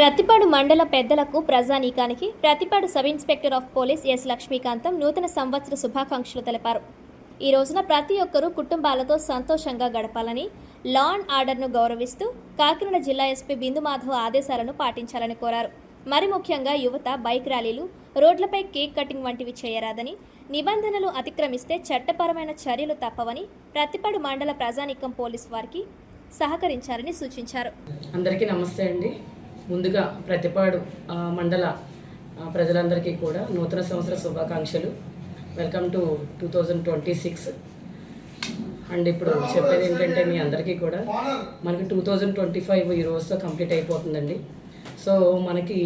ప్రతిపాడు మండల పెద్దలకు ప్రజానీకానికి Prathipadu sub inspector of police S Lakshmikantham నూతన సంవత్సర శుభాకాంక్షలు తెలిపారు. ఈ రోజున ప్రతి ఒక్కరూ కుటుంబాలతో సంతోషంగా గడపాలని లా అండ్ ఆర్డర్ను గౌరవిస్తూ కాకినాడ జిల్లా ఎస్పీ బిందు మాధవ్ ఆదేశాలను పాటించాలని కోరారు. మరి ముఖ్యంగా యువత బైక్ ర్యాలీలు రోడ్లపై కేక్ కటింగ్ వంటివి చేయరాదని నిబంధనలు అతిక్రమిస్తే చట్టపరమైన చర్యలు తప్పవని ప్రతిపాడు మండల ప్రజానీకం పోలీస్ వారికి సహకరించాలని సూచించారు. అందరికీ నమస్తే అండి. ముందుగా ప్రతిపాడు మండల ప్రజలందరికీ కూడా నూతన సంవత్సర శుభాకాంక్షలు. Welcome to two thousand twenty six and ఇప్పుడు చెప్పేది ఏంటంటే మీ అందరికీ కూడా మనకి టూ థౌజండ్ ట్వంటీ ఫైవ్ ఈ రోజుతో కంప్లీట్ అయిపోతుందండి. సో మనకి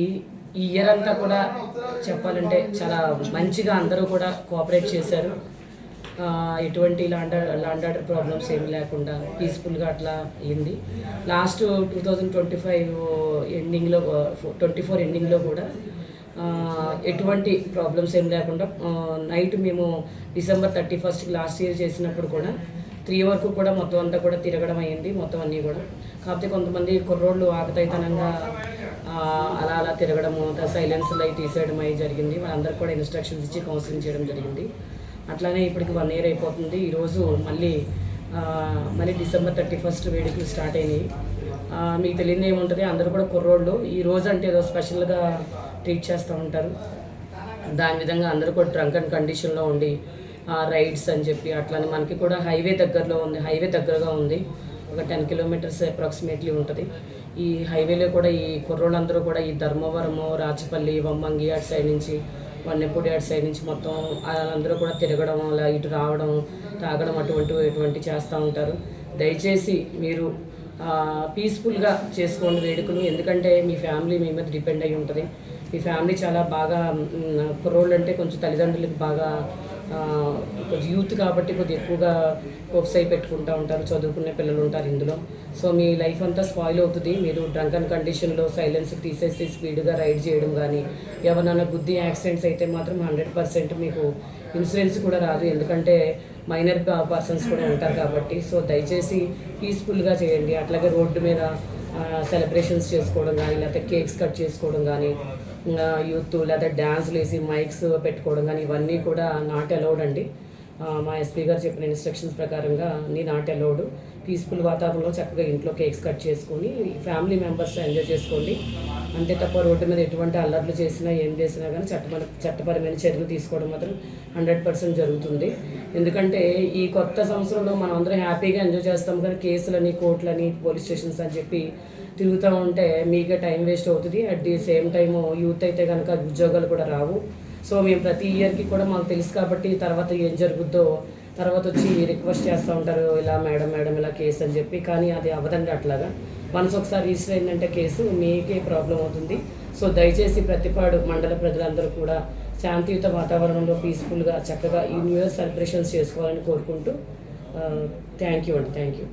ఈ ఇయర్ అంతా కూడా చెప్పాలంటే చాలా మంచిగా అందరూ కూడా కోఆపరేట్ చేశారు. ఎటువంటి లాండ లాండ్ ఆర్డర్ ప్రాబ్లమ్స్ ఏమి లేకుండా పీస్ఫుల్గా అట్లా అయింది. Last two thousand twenty five ఎండింగ్లో ట్వంటీ ఫోర్ ఎండింగ్లో కూడా ఎటువంటి ప్రాబ్లమ్స్ ఏం లేకుండా నైట్ మేము డిసెంబర్ థర్టీ ఫస్ట్కి లాస్ట్ ఇయర్ చేసినప్పుడు కూడా త్రీ వరకు కూడా మొత్తం అంతా కూడా తిరగడం అయ్యింది మొత్తం అన్నీ కూడా. కాకపోతే కొంతమంది కుర్రోళ్ళు ఆకతైతనంగా అలా అలా తిరగడము సైలెన్స్ లైట్ తీసేయడం అయ్యి జరిగింది. వాళ్ళందరికీ కూడా ఇన్స్ట్రక్షన్స్ ఇచ్చి కౌన్సిలింగ్ చేయడం జరిగింది. అట్లానే ఇప్పటికి వన్ ఇయర్ అయిపోతుంది. ఈరోజు మళ్ళీ మళ్ళీ డిసెంబర్ థర్టీ ఫస్ట్ వేడుకలు స్టార్ట్ అయినాయి. మీకు తెలియదు ఏముంటుంది అందరూ కూడా కుర్రోళ్ళు. ఈ రోజు అంటే ఏదో స్పెషల్గా ట్రీట్ చేస్తూ ఉంటారు. దాని విధంగా అందరూ కూడా డ్రంక్ అండ్ కండిషన్లో ఉండి రైడ్స్ అని చెప్పి అట్లానే మనకి కూడా హైవే దగ్గరలో ఉంది హైవే దగ్గరగా ఉంది. ఒక టెన్ కిలోమీటర్స్ అప్రాక్సిమేట్లీ ఉంటుంది. ఈ హైవేలో కూడా ఈ కుర్రోళ్ళందరూ కూడా ఈ ధర్మవరము రాచపల్లి వమ్మంగి అటు సైడ్ నుంచి వన్నెపూడి అటు సైడ్ నుంచి మొత్తం వాళ్ళందరూ కూడా తిరగడం అలా ఇటు రావడం తాగడం అటువంటి ఇటువంటి చేస్తూ ఉంటారు. దయచేసి మీరు పీస్ఫుల్గా చేసుకోండి వేడుకలు. ఎందుకంటే మీ ఫ్యామిలీ మీ మీద డిపెండ్ అయి ఉంటుంది. మీ ఫ్యామిలీ చాలా బాగా కుర్రోళ్ళు అంటే కొంచెం తల్లిదండ్రులకు బాగా యూత్ కాబట్టి కొద్దిగా ఎక్కువగా హోప్స్ అయి పెట్టుకుంటూ ఉంటారు చదువుకునే పిల్లలు ఉంటారు ఇందులో. సో మీ లైఫ్ అంతా స్పాయిల్ అవుతుంది. మీరు డ్రంక్ అండ్ కండిషన్లో సైలెన్స్ తీసేసి స్పీడ్గా రైడ్ చేయడం కానీ ఎవరైనా బుద్ధి యాక్సిడెంట్స్ అయితే మాత్రం హండ్రెడ్ పర్సెంట్ మీకు ఇన్సూరెన్స్ కూడా రాదు. ఎందుకంటే మైనర్ పర్సన్స్ కూడా ఉంటారు కాబట్టి. సో దయచేసి పీస్ఫుల్గా చేయండి. అట్లాగే రోడ్డు మీద సెలబ్రేషన్స్ చేసుకోవడం కానీ లేకపోతే కేక్స్ కట్ చేసుకోవడం కానీ యూత్ లేదా డ్యాన్స్లు వేసి మైక్స్ పెట్టుకోవడం కానీ ఇవన్నీ కూడా నాట్ అలౌడ్ అండి. మా ఎస్పీ గారు చెప్పిన ఇన్స్ట్రక్షన్స్ ప్రకారంగా నీ నాట్ అలౌడ్ పీస్ఫుల్ వాతావరణంలో చక్కగా ఇంట్లో కేక్స్ కట్ చేసుకొని ఫ్యామిలీ మెంబర్స్ ఎంజాయ్ చేసుకోండి. అంతే తప్ప రోడ్డు మీద ఎటువంటి అల్లర్లు చేసినా ఏం చేసినా కానీ చట్టపర చట్టపరమైన చర్యలు తీసుకోవడం మాత్రం హండ్రెడ్ పర్సెంట్ జరుగుతుంది. ఎందుకంటే ఈ కొత్త సంవత్సరంలో మనం అందరం హ్యాపీగా ఎంజాయ్ చేస్తాం కానీ కేసులని కోర్టులని పోలీస్ స్టేషన్స్ అని చెప్పి తిరుగుతూ ఉంటే మీకే టైం వేస్ట్ అవుతుంది. At the same time youth అయితే కనుక ఉద్యోగాలు కూడా రావు. సో మేము ప్రతి ఇయర్కి కూడా మాకు తెలుసు కాబట్టి తర్వాత ఏం జరుగుద్దో తర్వాత వచ్చి రిక్వెస్ట్ చేస్తూ ఉంటారు ఇలా మేడం మేడం ఇలా కేసు అని చెప్పి కానీ అది అవ్వదండి అట్లాగా. మనసు ఒకసారి రిజిస్టర్ అయిందంటే కేసు మీకే ప్రాబ్లం అవుతుంది. సో దయచేసి ప్రతిపాడు మండల ప్రజలందరూ కూడా శాంతియుత వాతావరణంలో పీస్ఫుల్గా చక్కగా ఈ న్యూ ఇయర్ సెలబ్రేషన్స్ చేసుకోవాలని కోరుకుంటూ థ్యాంక్ యూ అండి థ్యాంక్ యూ